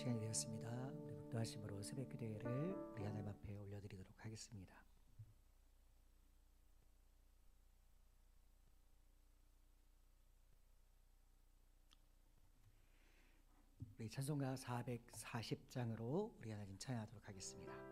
시간이 되었습니다. 우리 묵도하심으로 새벽 기도회를 우리 하나님 앞에 올려드리도록 하겠습니다. 우리 찬송가 440장으로 우리 하나님 찬양하도록 하겠습니다.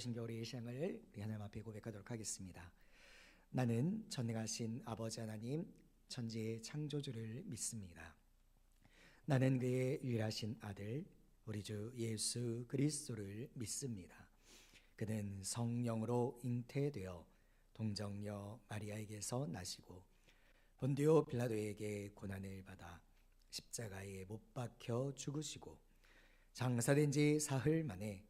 사도신경 우리의 시향을 우리 하나님 앞에 고백하도록 하겠습니다. 나는 전능하신 아버지 하나님 천지의 창조주를 믿습니다. 나는 그의 유일하신 아들 우리 주 예수 그리스도를 믿습니다. 그는 성령으로 잉태되어 동정녀 마리아에게서 나시고 본디오 빌라도에게 고난을 받아 십자가에 못 박혀 죽으시고 장사된 지 사흘 만에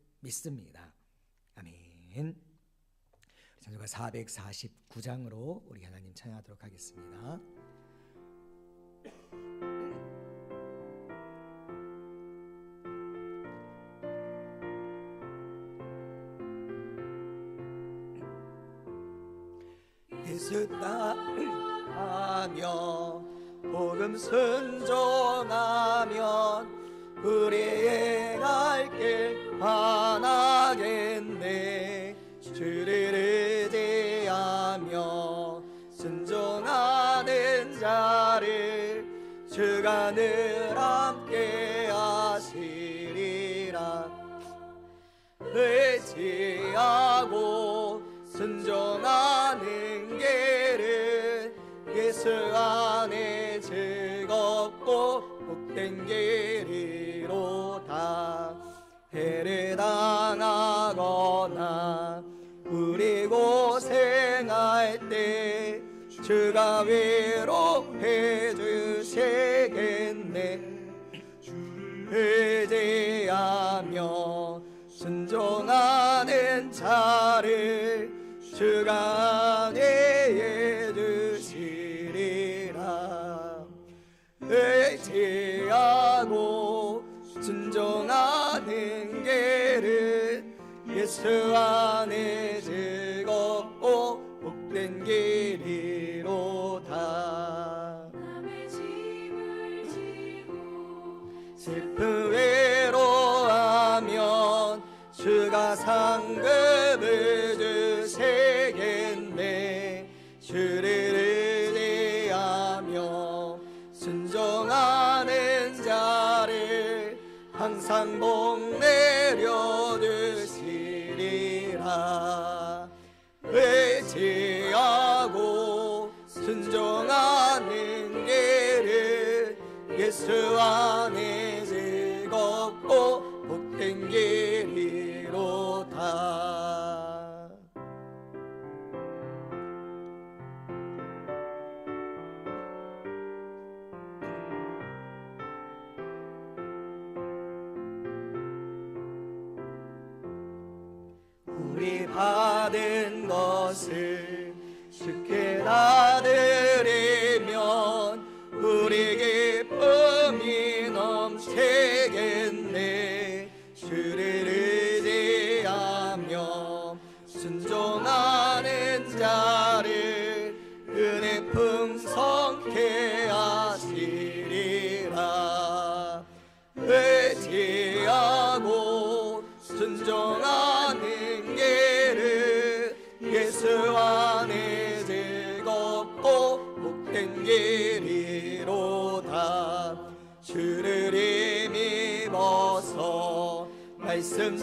믿습니다. 아멘. 찬송가 449장으로 우리 하나님 찬양하도록 하겠습니다. 예수 따르며 복음 순종하면 우리의 갈길 하나겠네. 주를 의지하며 순종하는 자 자를 주가 늘 함께 하시리라. 의지하고 순종하는 길은 예수 안에 즐겁고 복된 길이로다 해를 당하거나 우리 고생할 때 주가 위로해 주시겠네. 의지하며 순종하는 자를 주가 안위해 주시리라. 의지 예수 안에 즐겁고 복된 길이로다. 슬픔 예수 안에 즐겁고 복된 길이로다. 우리 받은 것을 주께 나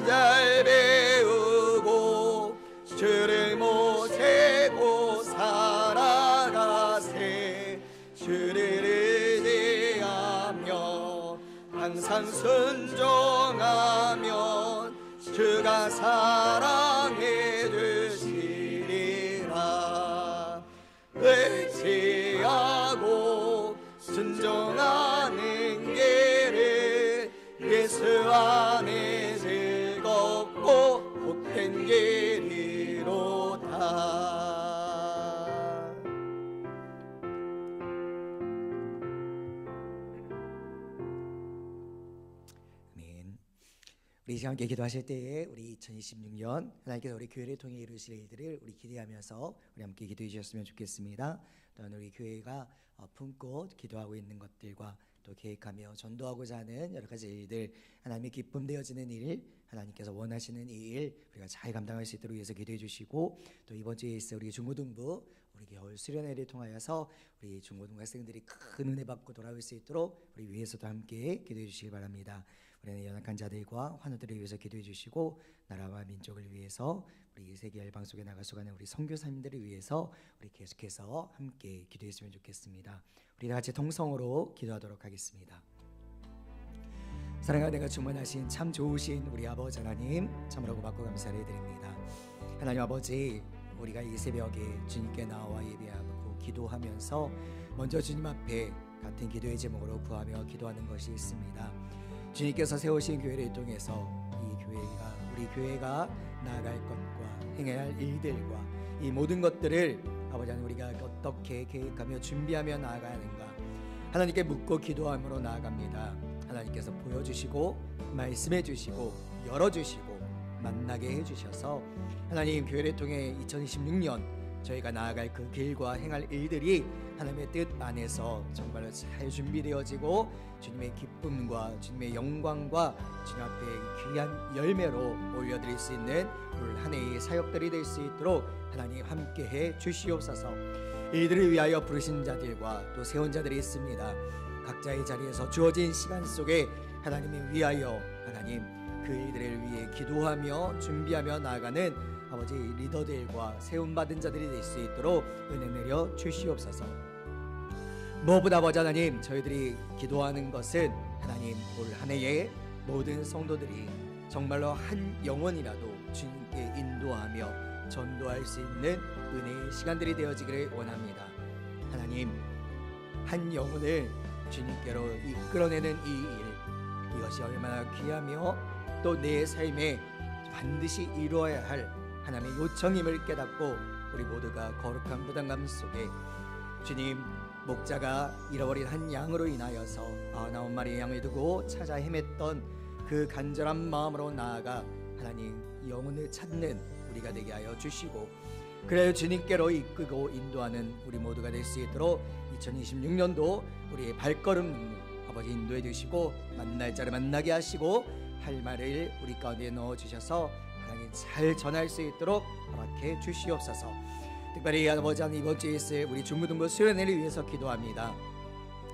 잘 배우고 주를 모시고 살아가세. 주를 의지하며 항상 순종하면 주가 사랑 우리 이제 함께 기도하실 때에 우리 2026년 하나님께서 우리 교회를 통해 이루실 일들을 우리 기대하면서 우리 함께 기도해 주셨으면 좋겠습니다. 또한 우리 교회가 어, 품고 기도하고 있는 것들과 또 계획하며 전도하고자 하는 여러 가지 일들 하나님의 기쁨 되어지는 일 하나님께서 원하시는 이 일 우리가 잘 감당할 수 있도록 위해서 기도해 주시고 또 이번 주에 있을 우리 중고등부 우리 겨울 수련회를 통하여서 우리 중고등부 학생들이 큰 은혜 받고 돌아올 수 있도록 우리 위해서도 함께 기도해 주시기 바랍니다. 우리는 연약한 자들과 환우들을 위해서 기도해 주시고 나라와 민족을 위해서 우리 세계 열방 속에 나갈 수 가는 우리 선교사님들을 위해서 우리 계속해서 함께 기도했으면 좋겠습니다. 우리 다 같이 통성으로 기도하도록 하겠습니다. 사랑하는 내가 충만하신 참 좋으신 우리 아버지 하나님 참으로 고맙고 감사를 드립니다. 하나님 아버지 우리가 이 새벽에 주님께 나와 예배하고 기도하면서 먼저 주님 앞에 같은 기도의 제목으로 구하며 기도하는 것이 있습니다. 주님께서 세우신 교회를 통해서 이 교회가 우리 교회가 나아갈 것과 행해야 할 일들과 이 모든 것들을 아버지 하나님 우리가 어떻게 계획하며 준비하며 나아가야 하는가 하나님께 묻고 기도함으로 나아갑니다. 하나님께서 보여주시고 말씀해 주시고 열어주시고 만나게 해주셔서 하나님 교회를 통해 2026년 저희가 나아갈 그 길과 행할 일들이 하나님의 뜻 안에서 정말로 잘 준비되어지고 주님의 기쁨과 주님의 영광과 주님 앞에 귀한 열매로 올려드릴 수 있는 올 한 해의 사역들이 될 수 있도록 하나님 함께해 주시옵소서. 이들을 위하여 부르신 자들과 또 세운 자들이 있습니다. 각자의 자리에서 주어진 시간 속에 하나님이 위하여 하나님 그 이들을 위해 기도하며 준비하며 나아가는 아버지 리더들과 세움 받은 자들이 될 수 있도록 은혜 내려 주시옵소서. 무엇보다 아버지 하나님 저희들이 기도하는 것은 하나님 올 한 해의 모든 성도들이 정말로 한 영혼이라도 주님께 인도하며 전도할 수 있는 은혜의 시간들이 되어지기를 원합니다. 하나님 한 영혼을 주님께로 이끌어내는 이 일 이것이 얼마나 귀하며 또 내 삶에 반드시 이루어야 할 하나님의 요청임을 깨닫고 우리 모두가 거룩한 부담감 속에 주님 목자가 잃어버린 한 양으로 인하여서 아나온 마리의 양을 두고 찾아 헤맸던 그 간절한 마음으로 나아가 하나님 영혼을 찾는 우리가 되게 하여 주시고 그래야 주님께로 이끌고 인도하는 우리 모두가 될 수 있도록 2026년도 우리의 발걸음 아버지 인도해 주시고 만날 자를 만나게 하시고 할 말을 우리 가운데 넣어 주셔서 잘 전할 수 있도록 허락해 주시옵소서. 특별히 아버지 하나님 이번 주에 있을 우리 중고등부 수련회를 위해서 기도합니다.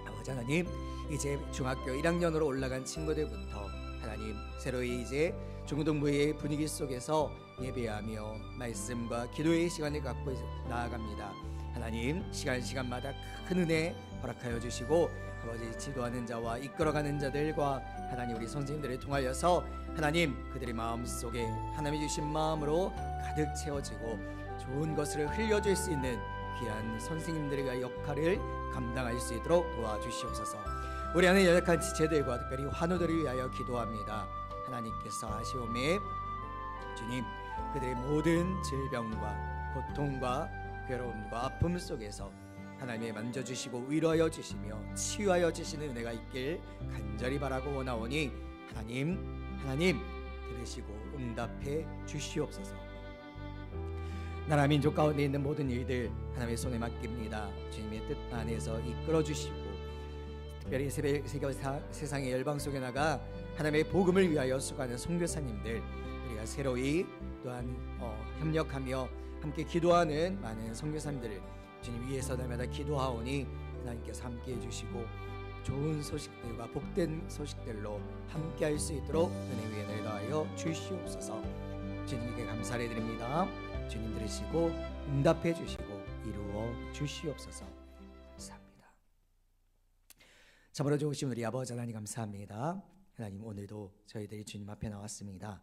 아버지 하나님 이제 중학교 1학년으로 올라간 친구들부터 하나님 새로이 이제 중고등부의 분위기 속에서 예배하며 말씀과 기도의 시간을 갖고 나아갑니다. 하나님 시간 시간마다 큰 은혜 허락하여 주시고 아버지 지도하는 자와 이끌어가는 자들과 하나님 우리 선생님들을 통하여서 하나님 그들의 마음 속에 하나님이 주신 마음으로 가득 채워지고 좋은 것을 흘려줄 수 있는 귀한 선생님들의 역할을 감당할 수 있도록 도와주시옵소서. 우리 안에 연약한 지체들과 특별히 환우들을 위하여 기도합니다. 하나님께서 아시오매 주님 그들의 모든 질병과 고통과 괴로움과 아픔 속에서 하나님의 만져주시고 위로하여 주시며 치유하여 주시는 은혜가 있길 간절히 바라고 원하오니 하나님 하나님 들으시고 응답해 주시옵소서. 나라 민족 가운데 있는 모든 일들 하나님의 손에 맡깁니다. 주님의 뜻 안에서 이끌어 주시고 특별히 세상의 열방 속에 나가 하나님의 복음을 위하여 수고하는 선교사님들 우리가 새로이 또한 어, 협력하며 함께 기도하는 많은 선교사님들을 주님 위에서 날마다 기도하오니 하나님께서 함께 해 주시고 좋은 소식들과 복된 소식들로 함께 할 수 있도록 은혜 위에 내가하여 주시옵소서. 주님께 감사를 드립니다. 주님 들으시고 응답해 주시고 이루어 주시옵소서. 감사합니다. 참으로 좋으신 우리 아버지 하나님 감사합니다. 하나님 오늘도 저희들이 주님 앞에 나왔습니다.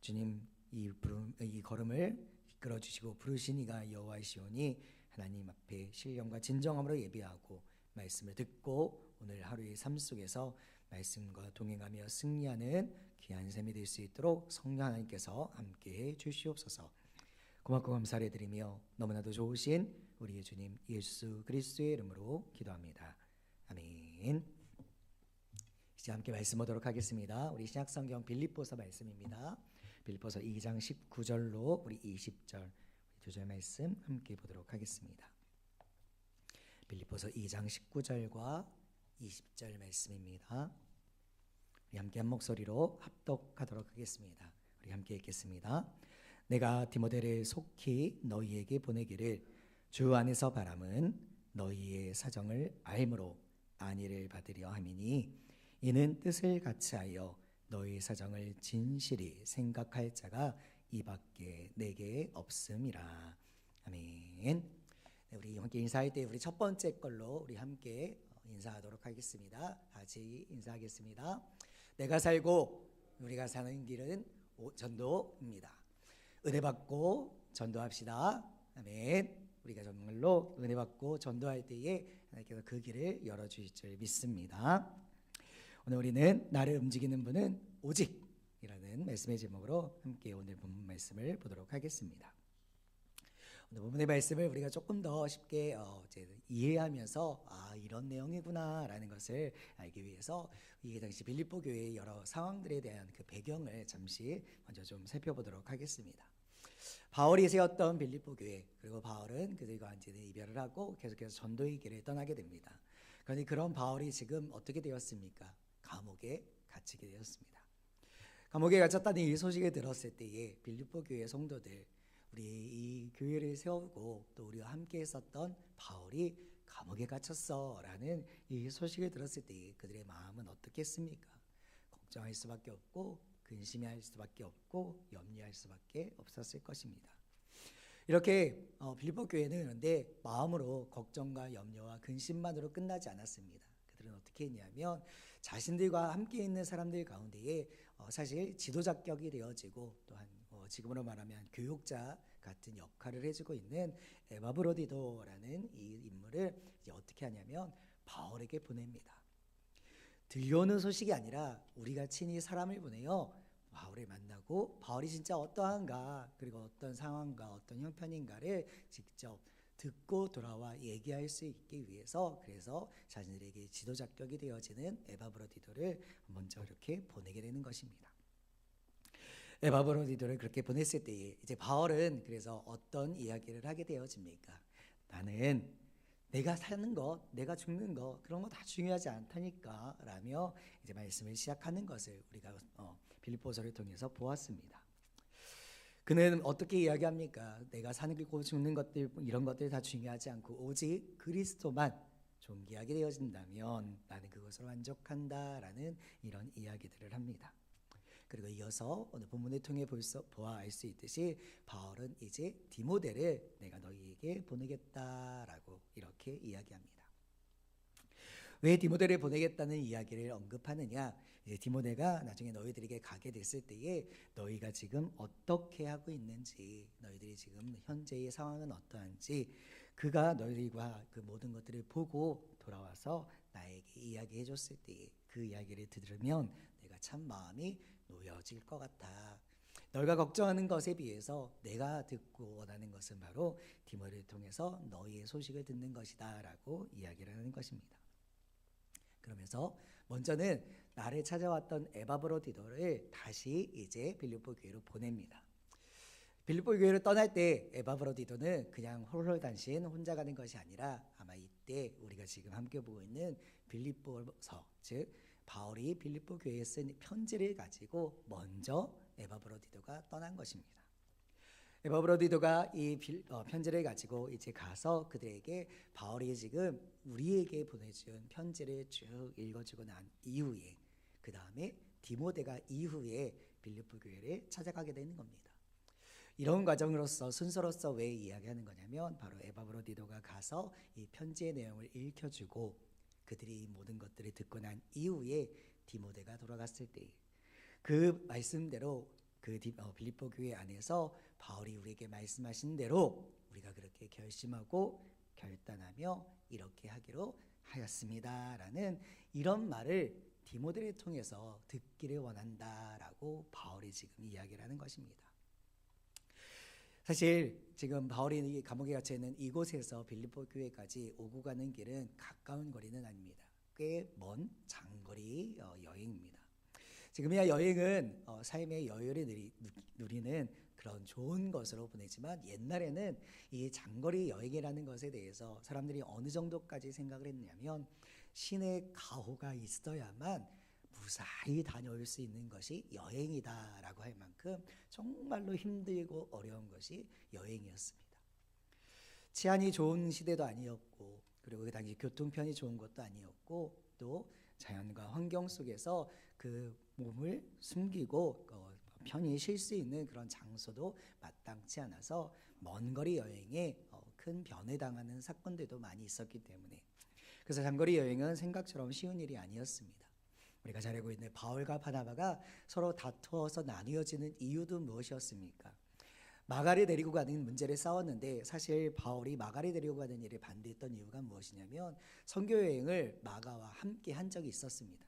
주님 이, 부름, 이 걸음을 이끌어 주시고 부르신 이가 여호와이시오니 하나님 앞에 신령과 진정함으로 예배하고 말씀을 듣고 오늘 하루의 삶 속에서 말씀과 동행하며 승리하는 귀한 셈이 될 수 있도록 성령 하나님께서 함께해 주시옵소서. 고맙고 감사를 드리며 너무나도 좋으신 우리의 주님 예수 그리스도의 이름으로 기도합니다. 아멘. 이제 함께 말씀 보도록 하겠습니다. 우리 신약 성경 빌립보서 말씀입니다. 빌립보서 2장 19절로 우리 20절 두절 말씀 함께 보도록 하겠습니다. 빌립보서 2장 19절과 20절 말씀입니다. 우리 함께 한 목소리로 합독하도록 하겠습니다. 우리 함께 읽겠습니다. 내가 디모데를 속히 너희에게 보내기를 주 안에서 바람은 너희의 사정을 알므로 안위를 받으려 함이니 이는 뜻을 같이하여 너희 사정을 진실히 생각할 자가 이밖에 내게 없음이라. 아멘. 네, 우리 함께 인사할 때 우리 첫 번째 걸로 우리 함께 인사하도록 하겠습니다. 같이 인사하겠습니다. 내가 살고 우리가 사는 길은 전도입니다. 은혜 받고 전도합시다. 아멘. 우리가 정말로 은혜 받고 전도할 때에 하나님께서 그 길을 열어 주실 줄 믿습니다. 오늘 우리는 나를 움직이는 분은 오직 이라는 말씀의 제목으로 함께 오늘 본문 말씀을 보도록 하겠습니다. 오늘 본문의 말씀을 우리가 조금 더 쉽게 어, 이해하면서 아 이런 내용이구나라는 것을 알기 위해서 이 당시 빌립보 교회의 여러 상황들에 대한 그 배경을 잠시 먼저 좀 살펴보도록 하겠습니다. 바울이 세웠던 빌립보 교회 그리고 바울은 그들과 완전히 이별을 하고 계속해서 전도의 길을 떠나게 됩니다. 그러니 그런 바울이 지금 어떻게 되었습니까? 감옥에 갇히게 되었습니다. 감옥에 갇혔다는 이 소식을 들었을 때에 빌립보 교회 성도들 우리 이 교회를 세우고 또 우리와 함께 했었던 바울이 감옥에 갇혔어라는 이 소식을 들었을 때 그들의 마음은 어떻겠습니까? 걱정할 수밖에 없고 근심할 수밖에 없고 염려할 수밖에 없었을 것입니다. 이렇게 어, 빌립보 교회는 그런데 마음으로 걱정과 염려와 근심만으로 끝나지 않았습니다. 그들은 어떻게 했냐면 자신들과 함께 있는 사람들 가운데에 어, 사실 지도 자격이 되어지고 또한 어, 지금으로 말하면 교육자 같은 역할을 해주고 있는 에바브로디도라는 이 인물을 이제 어떻게 하냐면 바울에게 보냅니다. 들려오는 소식이 아니라 우리가 친히 사람을 보내요. 바울을 만나고 바울이 진짜 어떠한가 그리고 어떤 상황과 어떤 형편인가를 직접 듣고 돌아와 얘기할 수 있기 위해서 그래서 자신들에게 지도 자격이 되어지는 에바브로디도를 먼저 이렇게 보내게 되는 것입니다. 에바브로디도를 그렇게 보냈을 때에 이제 바울은 그래서 어떤 이야기를 하게 되어집니까? 나는 내가 사는 것, 내가 죽는 것 그런 거 다 중요하지 않다니까 라며 이제 말씀을 시작하는 것을 우리가 어, 빌립보서를 통해서 보았습니다. 그는 어떻게 이야기합니까? 내가 사는 거 죽는 것들 이런 것들 다 중요하지 않고 오직 그리스도만 존귀하게 되어진다면 나는 그것으로 만족한다라는 이런 이야기들을 합니다. 그리고 이어서 오늘 본문을 통해 볼수 보아 알 수 있듯이 바울은 이제 디모데를 내가 너희에게 보내겠다라고 이렇게 이야기합니다. 왜 디모데를 보내겠다는 이야기를 언급하느냐? 이제 디모데가 나중에 너희들에게 가게 됐을 때에 너희가 지금 어떻게 하고 있는지, 너희들이 지금 현재의 상황은 어떠한지, 그가 너희들과 그 모든 것들을 보고 돌아와서 나에게 이야기해 줬을 때그 이야기를 들으면 내가 참 마음이 놓여질 것 같아. 너희가 걱정하는 것에 비해서 내가 듣고 원하는 것은 바로 디모데를 통해서 너희의 소식을 듣는 것이다라고 이야기를 하는 것입니다. 그러면서 먼저는 나를 찾아왔던 에바브로디도를 다시 이제 빌립보 교회로 보냅니다. 빌립보 교회를 떠날 때 에바브로디도는 그냥 홀홀단신 혼자 가는 것이 아니라 아마 이때 우리가 지금 함께 보고 있는 빌립보서 즉 바울이 빌립보 교회에 쓴 편지를 가지고 먼저 에바브로디도가 떠난 것입니다. 에바브로디도가 이 빌, 어, 편지를 가지고 이제 가서 그들에게 바울이 지금 우리에게 보내준 편지를 쭉 읽어주고 난 이후에 그 다음에 디모데가 이후에 빌립보 교회를 찾아가게 되는 겁니다. 이런 과정으로서 순서로서 왜 이야기하는 거냐면 바로 에바브로디도가 가서 이 편지의 내용을 읽혀주고 그들이 모든 것들을 듣고 난 이후에 디모데가 돌아갔을 때 그 말씀대로 그 디- 어, 빌립보 교회 안에서 바울이 우리에게 말씀하신 대로 우리가 그렇게 결심하고 결단하며 이렇게 하기로 하였습니다라는 이런 말을 디모데를 통해서 듣기를 원한다라고 바울이 지금 이야기를 하는 것입니다. 사실 지금 바울이 이 감옥에 갇혀 있는 이곳에서 빌립보 교회까지 오고 가는 길은 가까운 거리는 아닙니다. 꽤 먼 장거리 어, 여행입니다. 지금이야 여행은 어, 삶의 여유를 누리, 누리는 그런 좋은 것으로 보내지만 옛날에는 이 장거리 여행이라는 것에 대해서 사람들이 어느 정도까지 생각을 했냐면 신의 가호가 있어야만 무사히 다녀올 수 있는 것이 여행이다라고 할 만큼 정말로 힘들고 어려운 것이 여행이었습니다. 치안이 좋은 시대도 아니었고 그리고 그 당시 교통편이 좋은 것도 아니었고 또 자연과 환경 속에서 그 몸을 숨기고 어, 편히 쉴 수 있는 그런 장소도 마땅치 않아서 먼 거리 여행에 어, 큰 변해당하는 사건들도 많이 있었기 때문에 그래서 장거리 여행은 생각처럼 쉬운 일이 아니었습니다. 우리가 잘 알고 있는 바울과 바나바가 서로 다투어서 나뉘어지는 이유도 무엇이었습니까? 마가를 데리고 가는 문제를 싸웠는데 사실 바울이 마가를 데리고 가는 일을 반대했던 이유가 무엇이냐면 선교 여행을 마가와 함께 한 적이 있었습니다.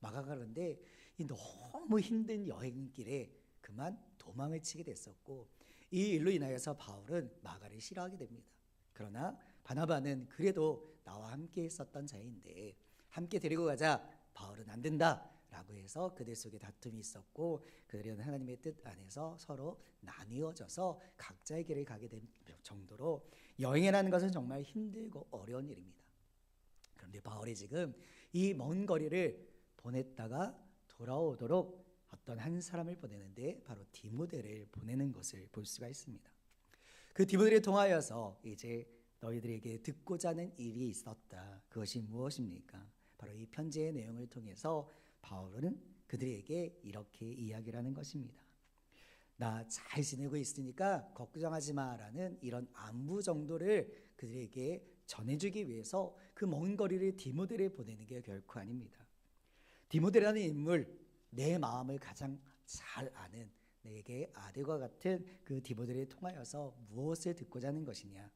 마가가 그런데 이 너무 힘든 여행길에 그만 도망을 치게 됐었고 이 일로 인하여서 바울은 마가를 싫어하게 됩니다. 그러나 바나바는 그래도 나와 함께 있었던 자인데 함께 데리고 가자 바울은 안 된다라고 해서 그들 속에 다툼이 있었고 그들은 하나님의 뜻 안에서 서로 나뉘어져서 각자의 길을 가게 된 정도로 여행이라는 것은 정말 힘들고 어려운 일입니다. 그런데 바울이 지금 이 먼 거리를 보냈다가 돌아오도록 어떤 한 사람을 보내는데 바로 디모데를 보내는 것을 볼 수가 있습니다. 그 디모데를 통하여서 이제 너희들에게 듣고자 하는 일이 있었다. 그것이 무엇입니까? 바로 이 편지의 내용을 통해서 바울은 그들에게 이렇게 이야기를 하는 것입니다. 나 잘 지내고 있으니까 걱정하지 마라는 이런 안부 정도를 그들에게 전해주기 위해서 그 먼 거리를 디모데를 보내는 게 결코 아닙니다. 디모데라는 인물, 내 마음을 가장 잘 아는 내게 아들과 같은 그 디모데를 통하여서 무엇을 듣고자 하는 것이냐?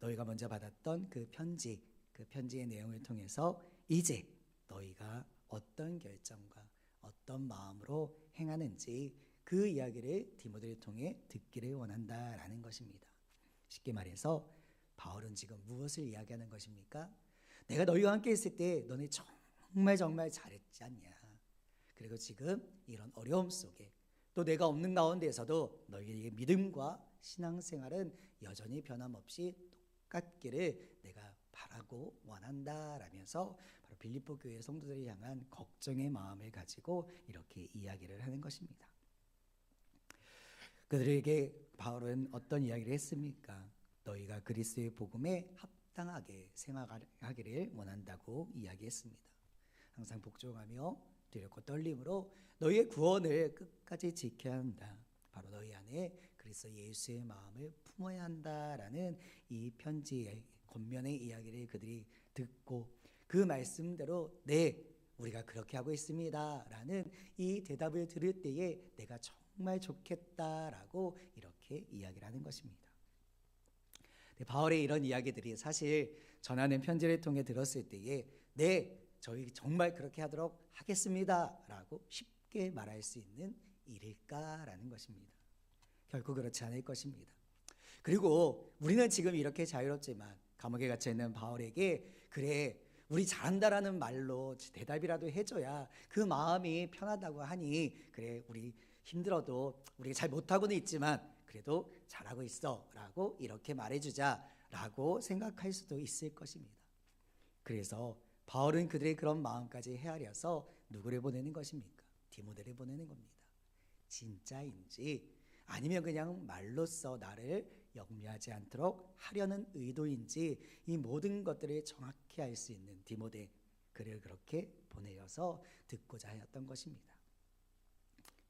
너희가 먼저 받았던 그 편지, 그 편지의 내용을 통해서 이제 너희가 어떤 결정과 어떤 마음으로 행하는지 그 이야기를 디모데를 통해 듣기를 원한다라는 것입니다. 쉽게 말해서 바울은 지금 무엇을 이야기하는 것입니까? 내가 너희와 함께 있을 때 너네 정말 정말 잘했지 않냐? 그리고 지금 이런 어려움 속에 또 내가 없는 가운데에서도 너희의 믿음과 신앙생활은 여전히 변함없이 똑같기를 내가 바라고 원한다 라면서 바로 빌립보 교회 성도들을 향한 걱정의 마음을 가지고 이렇게 이야기를 하는 것입니다. 그들에게 바울은 어떤 이야기를 했습니까? 너희가 그리스도의 복음에 합당하게 생활하기를 원한다고 이야기했습니다. 항상 복종하며 두렵고 떨림으로 너희의 구원을 끝까지 지켜야 한다. 바로 너희 안에 그리스도 예수의 마음을 품어야 한다라는 이 편지의 겉면의 이야기를 그들이 듣고 그 말씀대로 네 우리가 그렇게 하고 있습니다라는 이 대답을 들을 때에 내가 정말 좋겠다라고 이렇게 이야기를 하는 것입니다. 네, 바울의 이런 이야기들이 사실 전하는 편지를 통해 들었을 때에 네 저희 정말 그렇게 하도록 하겠습니다라고 쉽게 말할 수 있는 일일까라는 것입니다. 결코 그렇지 않을 것입니다. 그리고 우리는 지금 이렇게 자유롭지만 감옥에 갇혀 있는 바울에게 그래 우리 잘한다라는 말로 대답이라도 해줘야 그 마음이 편하다고 하니 그래 우리 힘들어도 우리가 잘 못하고는 있지만 그래도 잘하고 있어라고 이렇게 말해주자라고 생각할 수도 있을 것입니다. 그래서 바울은 그들의 그런 마음까지 헤아려서 누구를 보내는 것입니까? 디모데를 보내는 겁니다. 진짜인지 아니면 그냥 말로써 나를 영미하지 않도록 하려는 의도인지 이 모든 것들을 정확히 알 수 있는 디모데 그를 그렇게 보내어서 듣고자 하였던 것입니다.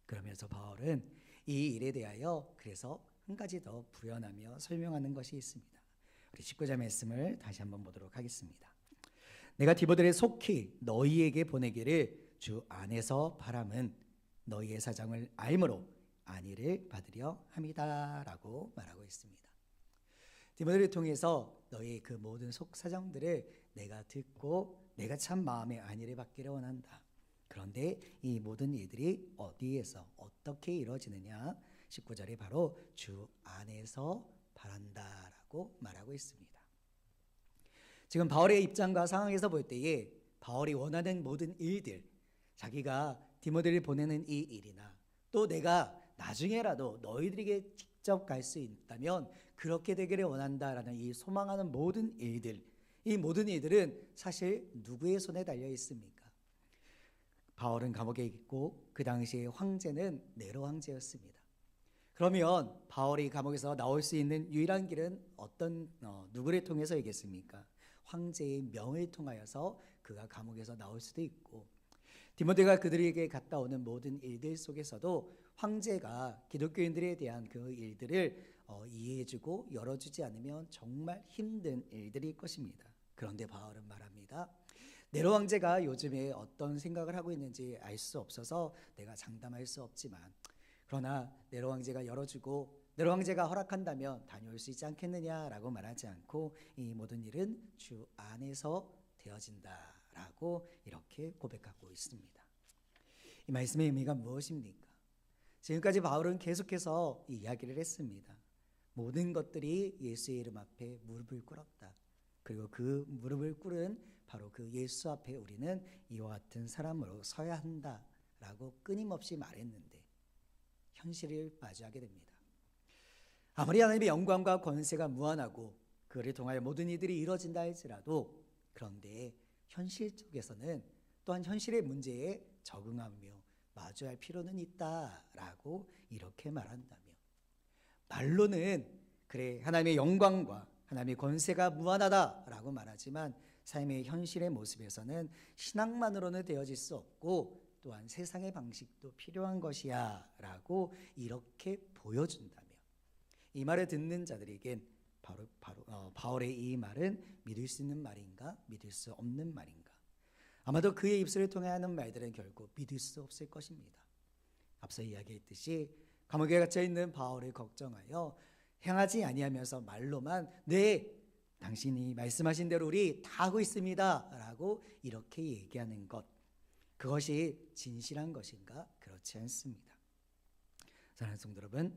그러면서 바울은 이 일에 대하여 그래서 한 가지 더 부연하며 설명하는 것이 있습니다. 우리 19절 말씀을 다시 한번 보도록 하겠습니다. 내가 디모데를 속히 너희에게 보내기를 주 안에서 바람은 너희의 사정을 알므로 안위를 받으려 함이다라고 말하고 있습니다. 디모데를 통해서 너희의 그 모든 속 사정들을 내가 듣고 내가 참 마음의 안위를 받기를 원한다. 그런데 이 모든 일들이 어디에서 어떻게 이루어지느냐? 19절에 바로 주 안에서 바란다라고 말하고 있습니다. 지금 바울의 입장과 상황에서 볼 때에 바울이 원하는 모든 일들, 자기가 디모데를 보내는 이 일이나 또 내가 나중에라도 너희들에게 직접 갈 수 있다면 그렇게 되기를 원한다라는 이 소망하는 모든 일들, 이 모든 일들은 사실 누구의 손에 달려 있습니까? 바울은 감옥에 있고 그 당시에 황제는 네로 황제였습니다. 그러면 바울이 감옥에서 나올 수 있는 유일한 길은 어떤 어, 누구를 통해서이겠습니까? 황제의 명을 통하여서 그가 감옥에서 나올 수도 있고 디모데가 그들에게 갔다 오는 모든 일들 속에서도 황제가 기독교인들에 대한 그 일들을 어, 이해해주고 열어주지 않으면 정말 힘든 일들일 것입니다. 그런데 바울은 말합니다. 네로 황제가 요즘에 어떤 생각을 하고 있는지 알 수 없어서 내가 장담할 수 없지만 그러나 네로 황제가 열어주고 네로 황제가 허락한다면 다녀올 수 있지 않겠느냐라고 말하지 않고 이 모든 일은 주 안에서 되어진다라고 이렇게 고백하고 있습니다. 이 말씀의 의미가 무엇입니까? 지금까지 바울은 계속해서 이야기를 했습니다. 모든 것들이 예수의 이름 앞에 무릎을 꿇었다. 그리고 그 무릎을 꿇은 바로 그 예수 앞에 우리는 이와 같은 사람으로 서야 한다라고 끊임없이 말했는데 현실을 마주하게 됩니다. 아무리 하나님의 영광과 권세가 무한하고 그를 통하여 모든 이들이 이루어진다 할지라도 그런데 현실 속에서는 또한 현실의 문제에 적응하며 마주할 필요는 있다라고 이렇게 말한다며 말로는 그래 하나님의 영광과 하나님의 권세가 무한하다라고 말하지만 삶의 현실의 모습에서는 신앙만으로는 되어질 수 없고 또한 세상의 방식도 필요한 것이야라고 이렇게 보여준다며 이 말을 듣는 자들에겐 바로 바로 어, 바울의 이 말은 믿을 수 있는 말인가 믿을 수 없는 말인가 아마도 그의 입술을 통해 하는 말들은 결국 믿을 수 없을 것입니다. 앞서 이야기했듯이 감옥에 갇혀 있는 바울을 걱정하여 행하지 아니하면서 말로만 네 당신이 말씀하신 대로 우리 다 하고 있습니다라고 이렇게 얘기하는 것 그것이 진실한 것인가 그렇지 않습니다. 사랑하는 성도 여러분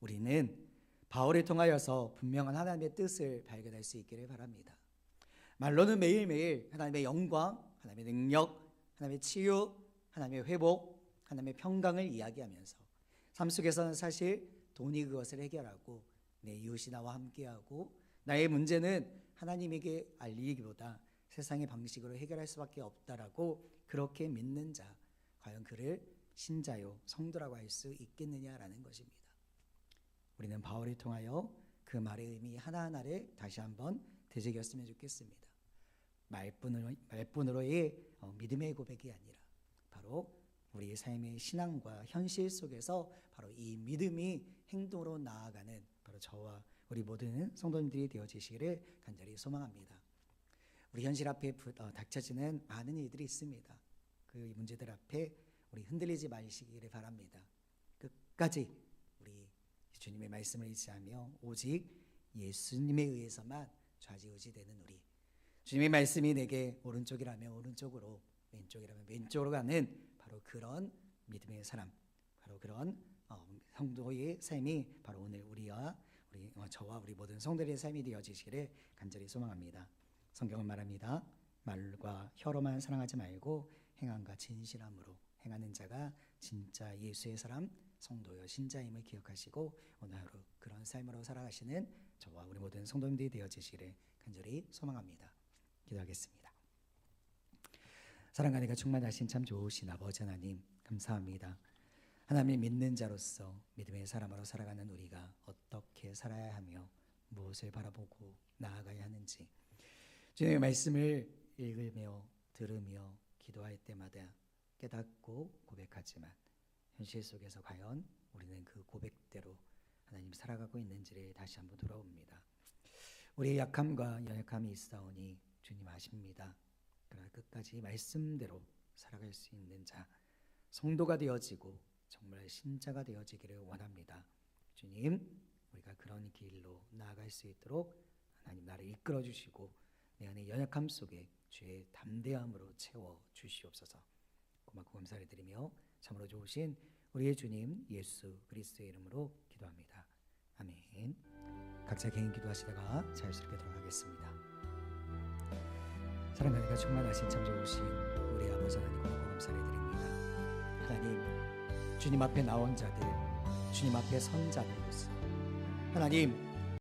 우리는 바울을 통하여서 분명한 하나님의 뜻을 발견할 수 있기를 바랍니다. 말로는 매일매일 하나님의 영광, 하나님의 능력, 하나님의 치유, 하나님의 회복, 하나님의 평강을 이야기하면서 삶 속에서는 사실 돈이 그것을 해결하고 내 이웃이 나와 함께하고 나의 문제는 하나님에게 알리기보다 세상의 방식으로 해결할 수밖에 없다라고 그렇게 믿는 자 과연 그를 신자요 성도라고 할 수 있겠느냐라는 것입니다. 우리는 바울을 통하여 그 말의 의미 하나하나를 다시 한번 되새겼으면 좋겠습니다. 말뿐으로, 말뿐으로의 어, 믿음의 고백이 아니라 바로 우리의 삶의 신앙과 현실 속에서 바로 이 믿음이 행동으로 나아가는 바로 저와 우리 모든 성도님들이 되어지시기를 간절히 소망합니다. 우리 현실 앞에 부- 어, 닥쳐지는 많은 일들이 있습니다. 그 문제들 앞에 우리 흔들리지 마시기를 바랍니다. 끝까지 주님의 말씀을 의지하며 오직 예수님에 의해서만 좌지우지되는 우리 주님의 말씀이 내게 오른쪽이라면 오른쪽으로 왼쪽이라면 왼쪽으로 가는 바로 그런 믿음의 사람 바로 그런 어, 성도의 삶이 바로 오늘 우리와 우리 어, 저와 우리 모든 성도의 삶이 되어지시기를 간절히 소망합니다. 성경은 말합니다. 말과 혀로만 사랑하지 말고 행함과 진실함으로 행하는 자가 진짜 예수의 사람 성도여 신자임을 기억하시고 오늘 하루 그런 삶으로 살아가시는 저와 우리 모든 성도님들이 되어지시기를 간절히 소망합니다. 기도하겠습니다. 사랑과 내가 충만하신 참 좋으신 아버지 하나님 감사합니다. 하나님 믿는 자로서 믿음의 사람으로 살아가는 우리가 어떻게 살아야 하며 무엇을 바라보고 나아가야 하는지 주님의 말씀을 읽으며 들으며 기도할 때마다 깨닫고 고백하지만 현실 속에서 과연 우리는 그 고백대로 하나님 살아가고 있는지를 다시 한번 돌아옵니다. 우리의 약함과 연약함이 있사오니 주님 아십니다. 그러나 끝까지 말씀대로 살아갈 수 있는 자, 성도가 되어지고 정말 신자가 되어지기를 원합니다. 주님, 우리가 그런 길로 나아갈 수 있도록 하나님 나를 이끌어 주시고 내 안의 연약함 속에 주의 담대함으로 채워 주시옵소서. 고맙고 감사를 드리며 참으로 좋으신 우리의 주님 예수 그리스도의 이름으로 기도합니다. 아멘. 각자 개인 기도하시다가 자유스럽게 돌아가겠습니다. 사랑하니까 충만하신 참 좋으신 우리 아버지 하나님 고맙고 감사를 드립니다. 하나님 주님 앞에 나온 자들 주님 앞에 선 자들로서 하나님